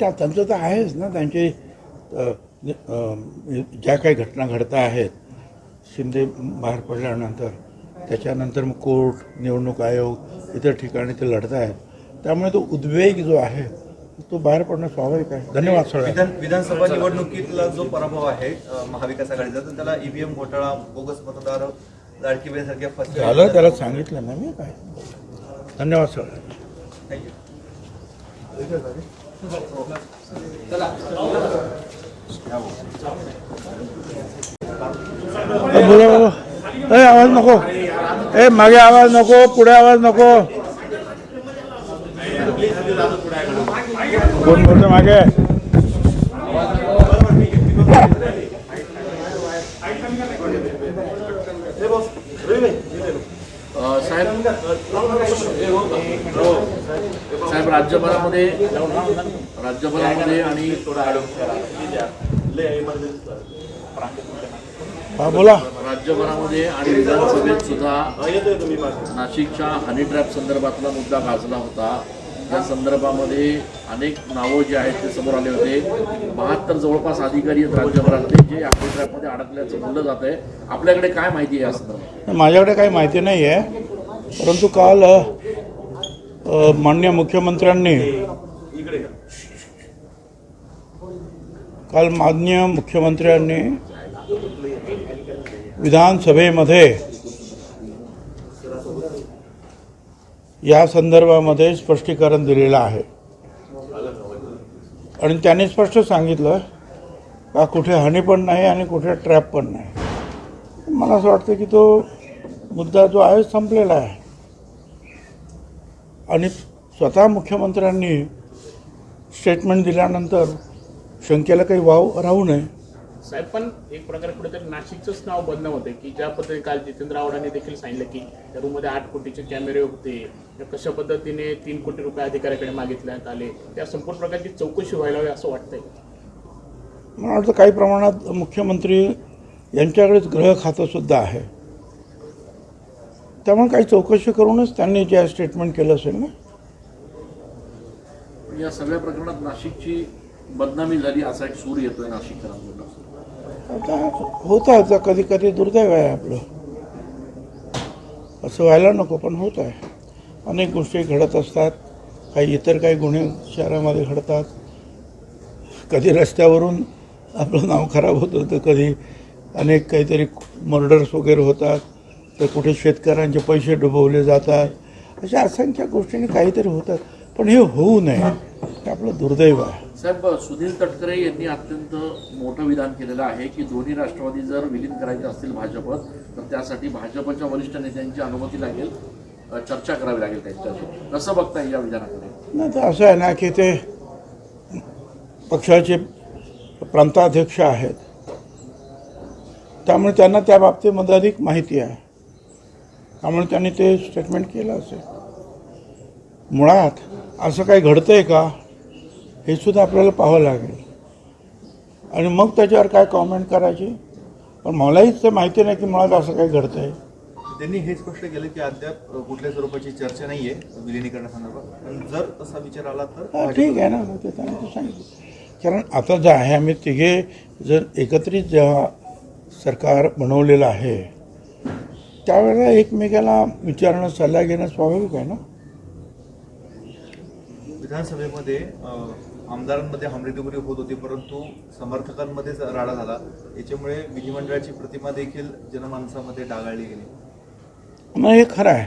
त्या त्यांचं तर आहेच ना. त्यांची ज्या काही घटना घडता आहेत शिंदे बाहेर पडल्यानंतर त्याच्यानंतर मग कोर्ट निवडणूक आयोग इतर ठिकाणी ते लढत आहेत. त्यामुळे तो उद्वेग जो आहे तो बाहेर पडणं स्वाभाविक आहे. धन्यवाद विधान विधानसभा निवडणुकीतला जो पराभव आहे महाविकास आघाडीचा तर त्याला ईव्हीएम घोटाळा बोगस मतदार लाडकी झालं त्याला सांगितलं ना मी काय. धन्यवाद सगळ्या थँक्यू ए, आवाज नको. ए मागे आवाज नको पुढे आवाज नको. कोण बोलतो मागे? साहेब राज्यभरामध्ये राज्यभरामध्ये आणि बोला. राज्यभरामध्ये आणि विधानसभेत सुद्धा नाशिकच्या हनी ट्रॅप संदर्भातला मुद्दा गाजला होता. या संदर्भामध्ये अनेक नावं जी आहेत ते समोर आले होते. बहात्तर जवळपास अधिकारी आहेत राज्यभरातले जे हनी ट्रॅपमध्ये अडकल्याचं बोललं जात आहे आपल्याकडे काय माहिती आहे या संदर्भात? माझ्याकडे काही माहिती नाही आहे परंतु काल मान्य माननीय मुख्यमंत्र्यांनी काल माननीय मुख्यमंत्र्यांनी विधानसभेमध्ये या संदर्भामध्ये स्पष्टीकरण दिलेलं आहे. आणि त्यांनी स्पष्ट सांगितलं का कुठे हनी पण नाही आणि कुठे ट्रॅप पण नाही. मला असं वाटतं की तो मुद्दा जो आहे संपलेला आहे. आणि स्वतः मुख्यमंत्र्यांनी स्टेटमेंट दिल्यानंतर शंकेला काही वाव राहू नये. साहेब पण एक प्रकारे कुठेतरी नाशिकचंच नाव बदनाम होते की ज्या पद्धतीने काल जितेंद्र आव्हाडांनी देखील सांगितलं की त्या रूममध्ये आठ कोटीचे कॅमेरे होते. कशा पद्धतीने तीन कोटी रुपये अधिकाऱ्याकडे मागितण्यात आले? त्या संपूर्ण प्रकारची चौकशी व्हायला हवी असं वाटतंय. मला वाटतं काही प्रमाणात मुख्यमंत्री यांच्याकडेच ग्रह खातंसुद्धा आहे. त्यामुळे काही चौकशी करूनच त्यांनी जे स्टेटमेंट केलं असेल ना. या सगळ्या प्रकरणात नाशिकची बदनामी झाली असा एक सूर येतोय नाशिककरांकडून आता होतं आता कधी कधी दुर्दैव आहे आपलं. असं व्हायला नको पण होत आहे. अनेक गोष्टी घडत असतात. काही इतर काही गुन्हे शहरामध्ये घडतात. कधी रस्त्यावरून आपलं नाव खराब होतं तर कधी अनेक काहीतरी मर्डर्स वगैरे होतात. तर कुठे शेतकऱ्यांचे पैसे डुबवले जातात. अशा असंख्य गोष्टींनी काहीतरी होतात. पण हे होऊ नये. हे आपलं दुर्दैव आहे. साहेब सुनील तटकरे यांनी अत्यंत मोठं विधान केलेलं आहे की दोन्ही राष्ट्रवादी जर विलीन करायचे असतील भाजपत तर त्यासाठी भाजपच्या वरिष्ठ नेत्यांची अनुमती लागेल चर्चा करावी लागेल त्यांच्याशी. कसं बघता या विधानाकडे? नाही तर असं आहे ना की ते पक्षाचे प्रांताध्यक्ष आहेत. त्यामुळे त्यांना त्या बाबतीमध्ये अधिक माहिती आहे. त्यामुळे त्यांनी ते स्टेटमेंट केलं असेल. मुळात असं काही घडतंय का? हे सुद्धा आपल्याला पाहावं लागेल. आणि मग त्याच्यावर काय कॉमेंट करायची? पण मलाही ते माहिती नाही की मुळात असं काही घडतंय. त्यांनी हे स्पष्ट केलं की अद्याप कुठल्या स्वरूपाची चर्चा नाहीये विलिनीकरणासंदर्भात पण जर तसा विचार आला तर ठीक आहे ना. मग ते त्यांनी ते सांगितलं. कारण आता जे आहे आम्ही तिघे जर एकत्रित जेव्हा सरकार बनवलेलं आहे त्यावेळेला एकमेकाला विचारणं सल्ला घेणं स्वाभाविक आहे ना? विधानसभेमध्ये आमदारांमध्ये हमरेदुगरी होत होती परंतु समर्थकांमध्येच राडा झाला. याच्यामुळे विधिमंडळाची प्रतिमा देखील जनमानसामध्ये डागाळली गेली. मग हे खरं आहे.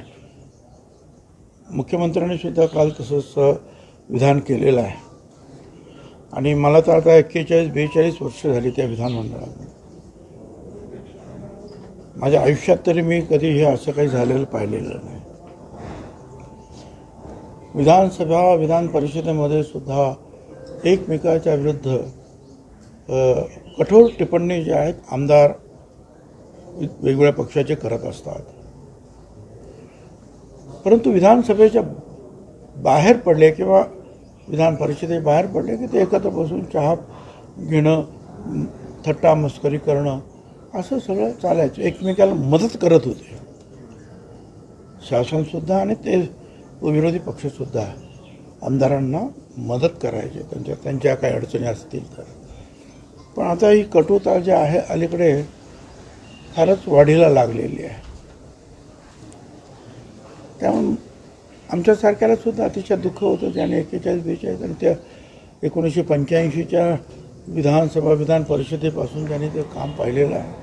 मुख्यमंत्र्यांनी सुद्धा काल तसंच विधान केलेलं आहे. आणि मला तर आता एक्केचाळीस बेचाळीस वर्ष झाली त्या विधानमंडळात माझ्या आयुष्यात तरी मी कधी हे असं काही झालेलं पाहिलेलं नाही. विधानसभा विधान परिषदेमध्ये सुद्धा एकमेकाच्या विरुद्ध कठोर टिप्पणी जे आहेत आमदार वेगवेगळ्या पक्षाचे करत असतात. परंतु विधानसभेच्या बाहेर पडले किंवा विधान परिषदे बाहेर पडले की ते एकत्र बसून चहा घेणं थट्टा मस्करी करणं असं सगळं चालायचं. एकमेकाला मदत करत होते. शासनसुद्धा आणि ते विरोधी पक्षसुद्धा आमदारांना मदत करायचे. त्यांच्या त्यांच्या काही अडचणी असतील तर. पण आता ही कटुता जी आहे अलीकडे फारच वाढीला लागलेली आहे. त्यामुळे आमच्यासारख्याला सुद्धा अतिशय दुःख होतं. त्याने एक्केचाळीस बेचाळीस आणि त्या एकोणीसशे पंच्याऐंशीच्या विधानसभा विधान परिषदेपासून त्यांनी ते काम पाहिलेलं आहे.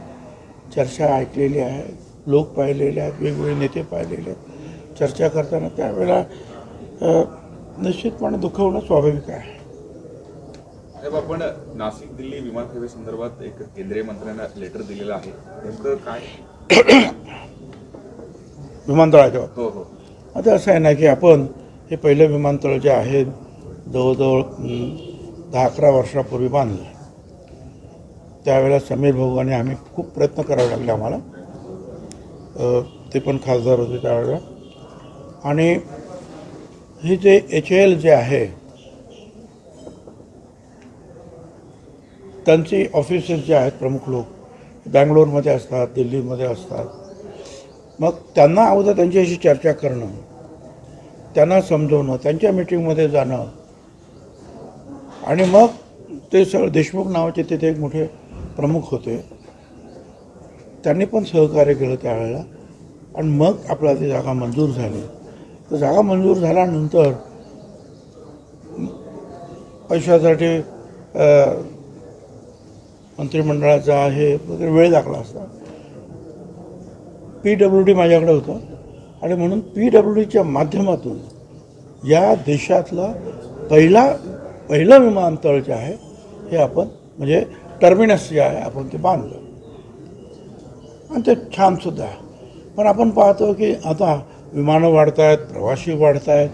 चर्चा ऐकलेली आहे लोक पाहिलेले आहेत वेगवेगळे नेते पाहिलेले आहेत. चर्चा करताना त्यावेळेला निश्चितपणे दुःख होणं स्वाभाविक आहे. साहेब आपण नाशिक दिल्ली विमान सेवेसंदर्भात एक केंद्रीय मंत्र्यांना लेटर दिलेलं आहे. नेमकं काय? विमानतळाच्या. हो हो. आता असं आहे ना की आपण हे पहिलं विमानतळ जे आहे जवळजवळ दहा अकरा वर्षापूर्वी बांधलं. त्यावेळेला समीर भाऊ आणि आम्ही खूप प्रयत्न करावे लागले आम्हाला. ते पण खासदार होते त्यावेळेला. आणि हे जे एच एल जे आहे त्यांची ऑफिसेस जे आहेत प्रमुख लोक बँगलोरमध्ये असतात दिल्लीमध्ये असतात. मग त्यांना अगोदर त्यांच्याशी चर्चा करणं त्यांना समजवणं त्यांच्या मिटिंगमध्ये जाणं आणि मग ते सगळं देशमुख नावाचे तिथे एक मोठे प्रमुख होते. त्यांनी पण सहकार्य केलं त्यावेळेला. आणि मग आपल्याला ती जागा मंजूर झाली. तर जागा मंजूर झाल्यानंतर पैशासाठी मंत्रिमंडळाचा आहे वगैरे वेळ लागला असता. पी डब्ल्यू डी माझ्याकडे होतं. आणि म्हणून पी डब्ल्यू डीच्या माध्यमातून या देशातला पहिला पहिलं विमानतळ जे आहे हे आपण म्हणजे टर्मिनस जे आहे आपण ते बांधलं. आणि ते छानसुद्धा आहे. पण आपण पाहतो की आता विमानं वाढत आहेत प्रवासी वाढत आहेत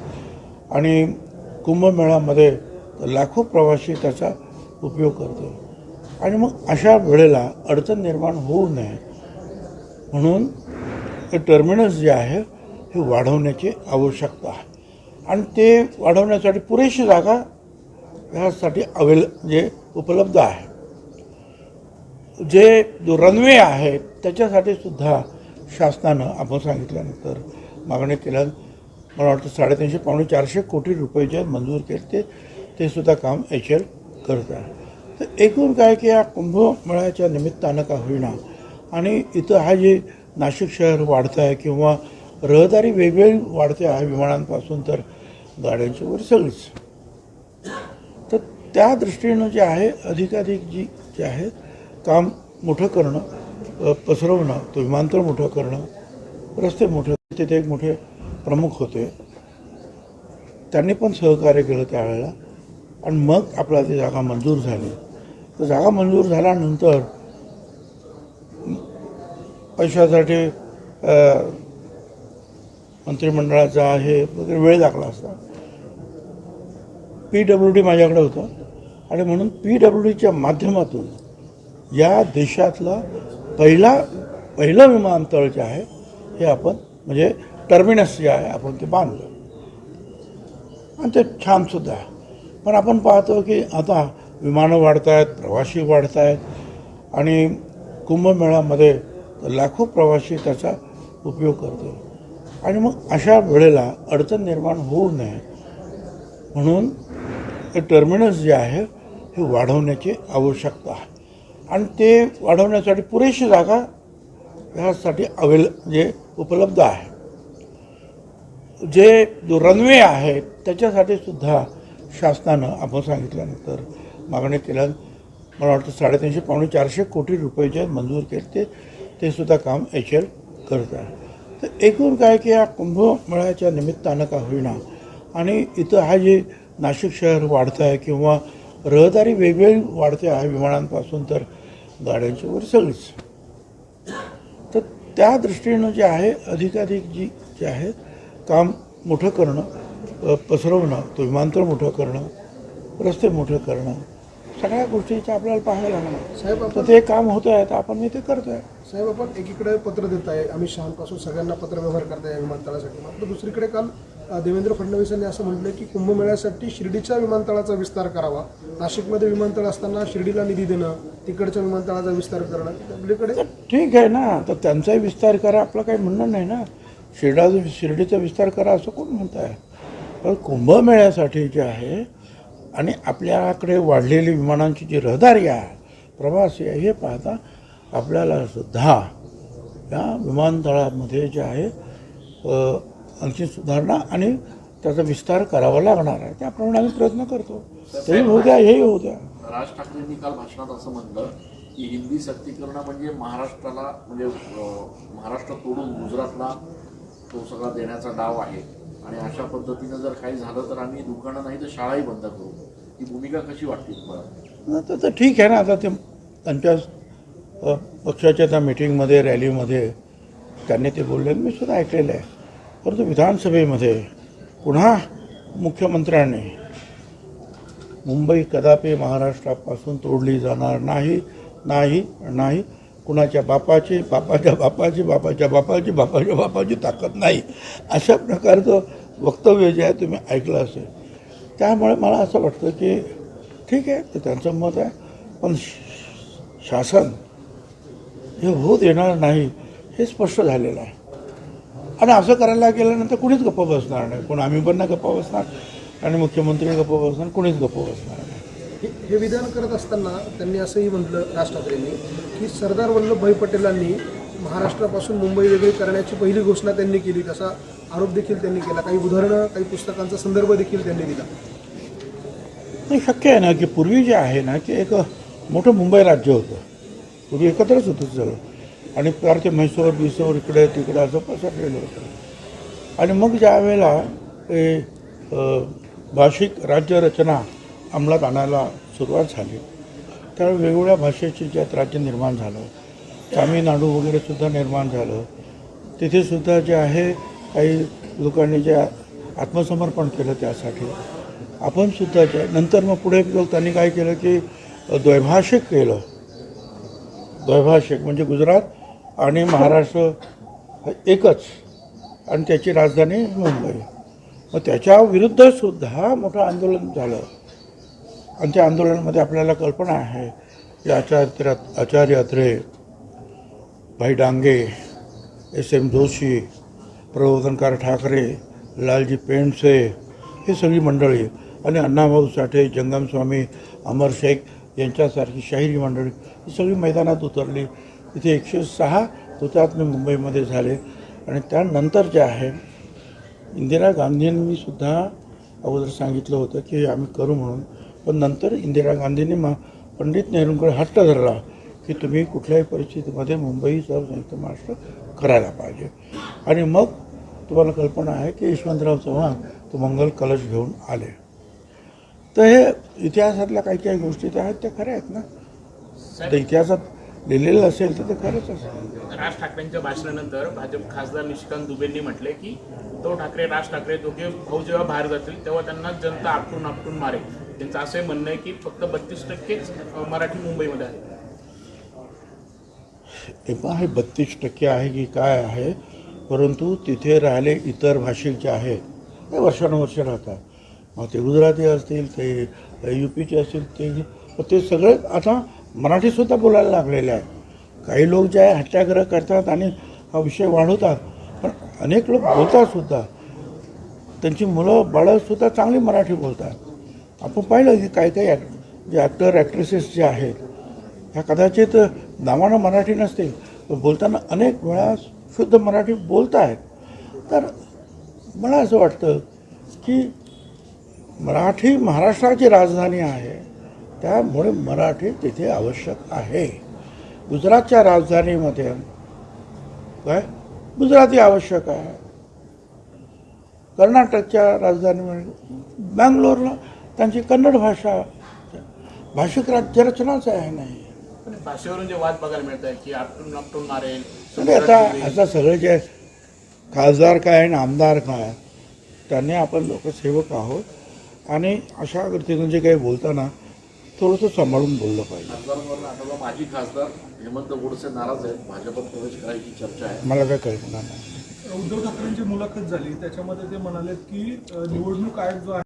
आणि कुंभमेळ्यामध्ये लाखो प्रवासी त्याचा उपयोग करतो आणि मग अशा वेळेला अडचण निर्माण होऊ नये. म्हणून हे टर्मिनस जे आहे हे वाढवण्याची आवश्यकता आहे. आणि ते वाढवण्यासाठी पुरेशी जागा ह्यासाठी अवेल जे उपलब्ध आहे. जे रनवे आहे त्याच्यासाठी सुद्धा शासनानं आपण सांगितल्यानंतर मागणी केल्या. मला वाटतं साडेतीनशे पावणे चारशे कोटी रुपये जे मंजूर केले ते ते सुद्धा काम एच एल करत आहे. तर एकूण काय की या कुंभमेळ्याच्या निमित्तानं का होईना आणि इथं हा जे नाशिक शहर वाढतं आहे किंवा रहदारी वेगवेगळी वाढते आहे विमानांपासून तर गाड्यांची वगैरे सगळीच. तर त्या दृष्टीनं जे आहे अधिकाधिक जी जे आहेत काम मोठं करणं पसरवणं तो विमानतळ मोठं करणं रस्ते मोठे तिथे एक मोठे प्रमुख होते. त्यांनी पण सहकार्य केलं त्यावेळेला. आणि मग आपला ती जागा मंजूर झाली. तर जागा मंजूर झाल्यानंतर पैशासाठी मंत्रिमंडळाचा हे वगैरे वेळ लागला असता. पी डब्ल्यू डी माझ्याकडे होतं. आणि म्हणून पी डब्ल्यू डीच्या माध्यमातून या देशातला पहिला पहिलं विमानतळ जे आहे हे आपण म्हणजे टर्मिनस जे आहे आपण ते बांधलं. आणि ते छानसुद्धा आहे. पण आपण पाहतो की आता विमानं वाढत आहेत प्रवासी वाढत आहेत आणि कुंभमेळ्यामध्ये लाखो प्रवासी त्याचा उपयोग करतो आणि मग अशा वेळेला अडचण निर्माण होऊ नये. म्हणून हे टर्मिनस जे आहे हे वाढवण्याची आवश्यकता आहे. आणि ते वाढवण्यासाठी पुरेशी जागा ह्यासाठी अवेल जे उपलब्ध आहे. जे रनवे आहेत त्याच्यासाठी सुद्धा शासनानं आपण सांगितल्यानंतर मागणी केल्या. मला वाटतं साडेतीनशे पावणे चारशे कोटी रुपये जे मंजूर केले ते ते सुद्धा काम एच एल करत आहे. तर एकूण काय की या कुंभमेळ्याच्या निमित्तानं का होईना आणि इथं हा जे नाशिक शहर वाढतं आहे किंवा रहदारी वेगवेगळी वाढते आहे विमानांपासून तर गाड्यांची वर सगळीच. तर त्या दृष्टीनं जे आहे अधिकाधिक जी जे आहे काम मोठं करणं पसरवणं तो विमानतळ मोठं करणं रस्ते मोठं करणं सगळ्या गोष्टीचे आपल्याला पाहायला लागणार. साहेब तर ते काम होतं आहे तर आपण मी ते करतो आहे. साहेब आपण एकीकडे पत्र देत आहे अमित शहापासून सगळ्यांना पत्र व्यवहार करताय विमानतळासाठी. मात्र दुसरीकडे काल देवेंद्र फडणवीस यांनी असं म्हटलं की कुंभमेळ्यासाठी शिर्डीच्या विमानतळाचा विस्तार करावा. नाशिकमध्ये विमानतळ असताना शिर्डीला निधी देणं तिकडच्या विमानतळाचा विस्तार करणं आपल्याकडे तर ठीक आहे ना. तर त्यांचाही विस्तार करा. आपलं काही म्हणणं नाही ना. शिर्डा शिर्डीचा विस्तार करा असं कोण म्हणत आहे पण कुंभमेळ्यासाठी जे आहे आणि आपल्याकडे वाढलेली विमानांची जी रहदारी आहे प्रवासी आहे हे पाहता आपल्याला सुद्धा या विमानतळामध्ये जे आहे आणखी सुधारणा आणि त्याचा विस्तार करावा लागणार आहे. त्याप्रमाणे आम्ही प्रयत्न करतो. तेही होऊ द्या हेही होऊ द्या. राज ठाकरेंनी काल भाषणात असं म्हणलं की हिंदी सक्तीकरण म्हणजे महाराष्ट्राला म्हणजे महाराष्ट्र तोडून गुजरातला तो सगळा देण्याचा डाव आहे. आणि अशा पद्धतीनं जर काही झालं तर आम्ही दुकानं नाही तर शाळाही बंद करू. ही भूमिका कशी वाटते तुम्हाला? तर ठीक आहे ना. आता ते त्यांच्या पक्षाच्या त्या मिटिंगमध्ये रॅलीमध्ये त्यांनी ते बोलले मी सुद्धा ऐकलेलं आहे. परंतु विधानसभेमध्ये पुन्हा मुख्यमंत्र्यांनी मुंबई कदापि महाराष्ट्रापासून तोडली जाणार नाही नाही नाही. कुणाच्या बापाची बापाच्या बापाची बापाच्या बापाची बापाच्या बापाची ताकद नाही. अशा प्रकारचं वक्तव्य जे आहे तुम्ही ऐकलं असेल. त्यामुळे मला असं वाटतं की ठीक आहे ते त्यांचं मत आहे. पण श- शासन हे होऊ देणार नाही हे स्पष्ट झालेलं आहे. आणि असं करायला गेल्यानंतर कुणीच गप्प बसणार नाही. कोण आम्ही पण नाही गप्प बसणार आणि मुख्यमंत्री गप्प बसणार कुणीच गप्प बसणार नाही. हे हे विधान करत असताना त्यांनी असंही म्हटलं राज ठाकरेंनी की सरदार वल्लभभाई पटेलांनी महाराष्ट्रापासून मुंबई वेगळी करण्याची पहिली घोषणा त्यांनी केली. तसा आरोप देखील त्यांनी केला. काही उदाहरणं काही पुस्तकांचा संदर्भ देखील त्यांनी दिला. नाही शक्य आहे ना की पूर्वी जे आहे ना की एक मोठं मुंबई राज्य होतं. पूर्वी एकत्रच होतं सगळं. आणि फार म्हैसूर बिसूर इकडे तिकडे असं पसरलेलं होतं. आणि मग ज्या वेळेला ते भाषिक राज्यरचना अंमलात आणायला सुरुवात झाली त्यावेळी वेगवेगळ्या भाषेचे ज्यात राज्य निर्माण झालं तामिळनाडू वगैरे सुद्धा निर्माण झालं. तिथे सुद्धा जे आहे काही लोकांनी जे आत्मसमर्पण केलं त्यासाठी. आपण सुद्धा जे नंतर मग पुढे त्यांनी काय केलं की द्वैभाषिक केलं. द्वैभाषिक म्हणजे गुजरात आणि महाराष्ट्र एकच. आणि त्याची राजधानी मुंबई. मग त्याच्या विरुद्धसुद्धा मोठं आंदोलन झालं. आणि त्या आंदोलनामध्ये आपल्याला कल्पना आहे की आचार्य आचार्य अत्रे भाई डांगे एस एम जोशी प्रबोधनकार ठाकरे लालजी पेंडसे हे सगळी मंडळी आणि अण्णाभाऊ साठे जंगमस्वामी अमर शेख यांच्यासारखी शाहिरी मंडळी ही सगळी मैदानात उतरली. इथे एकशे सहा हुतात्मे मुंबईमध्ये झाले. आणि त्यानंतर जे आहे इंदिरा गांधींनी सुद्धा अगोदर सांगितलं होतं की आम्ही करू म्हणून. पण नंतर इंदिरा गांधींनी मा पंडित नेहरूंकडे हट्ट धरला की तुम्ही कुठल्याही परिस्थितीमध्ये मुंबईसह संयुक्त महाराष्ट्र करायला पाहिजे. आणि मग तुम्हाला कल्पना आहे की यशवंतराव चव्हाण तो मंगल कलश घेऊन आले. तर हे इतिहासातल्या काही काही गोष्टी त्या आहेत त्या खऱ्या आहेत ना. इतिहासात लिहिलेलं असेल तर ते खरंच असेल. राज ठाकरेंच्या भाषणानंतर भाजप खासदार निशिकांत दुबेंनी म्हटले की उद्धव ठाकरे राज ठाकरे दोघे भाऊ जेव्हा बाहेर जातील तेव्हा त्यांना जनता आपटून आपटून मारेल. त्यांचं असंही म्हणणं आहे की फक्त बत्तीस टक्केच मराठी मुंबईमध्ये आहे. तेव्हा हे बत्तीस टक्के आहे की काय आहे? परंतु तिथे राहिले इतर भाषिक जे आहेत ते वर्षानुवर्ष राहतात. मग ते गुजराती असतील ते यू पीचे असतील ते पण ते सगळे आता मराठीसुद्धा बोलायला लागलेले आहेत. काही लोक जे आहे हत्याग्रह करतात आणि हा विषय वाढवतात. पण अनेक लोक बोलतातसुद्धा त्यांची मुलं बाळंसुद्धा चांगली मराठी बोलतात. आपण पाहिलं की काही काही ॲक्ट जे ॲक्टर ॲक्ट्रेसेस जे आहेत ह्या कदाचित नावानं मराठी नसतील पण बोलताना अनेक वेळा शुद्ध मराठी बोलत आहेत तर मला असं वाटतं की मराठी महाराष्ट्राची राजधानी आहे. त्यामुळे मराठी तिथे आवश्यक आहे. गुजरातच्या राजधानीमध्ये काय? गुजराती आवश्यक आहे. कर्नाटकच्या राजधानीमध्ये बँगलोरला त्यांची कन्नड भाषा भाषिक राज्यरचनाच आहे नाही. पण भाषेवरून जे वाद बघायला मिळत आहे की आपटून आपटून मारेल म्हणजे आता आता सगळे जे खासदार काय आणि आमदार काय त्यांनी आपण लोकसेवक आहोत. आणि अशा रीतीनं जे काही बोलताना थोडंसं सांभाळून बोललं पाहिजे. माजी खासदार हेमंत गोडसे नाराज आहेत. भाजपत प्रवेश करायची चर्चा आहे. मला काय कल्पना नाही. उद्धव ठाकरेंची मुलाखत झाली. त्याच्यामध्ये ते म्हणालेत की निवडणूक आयोग जो आहे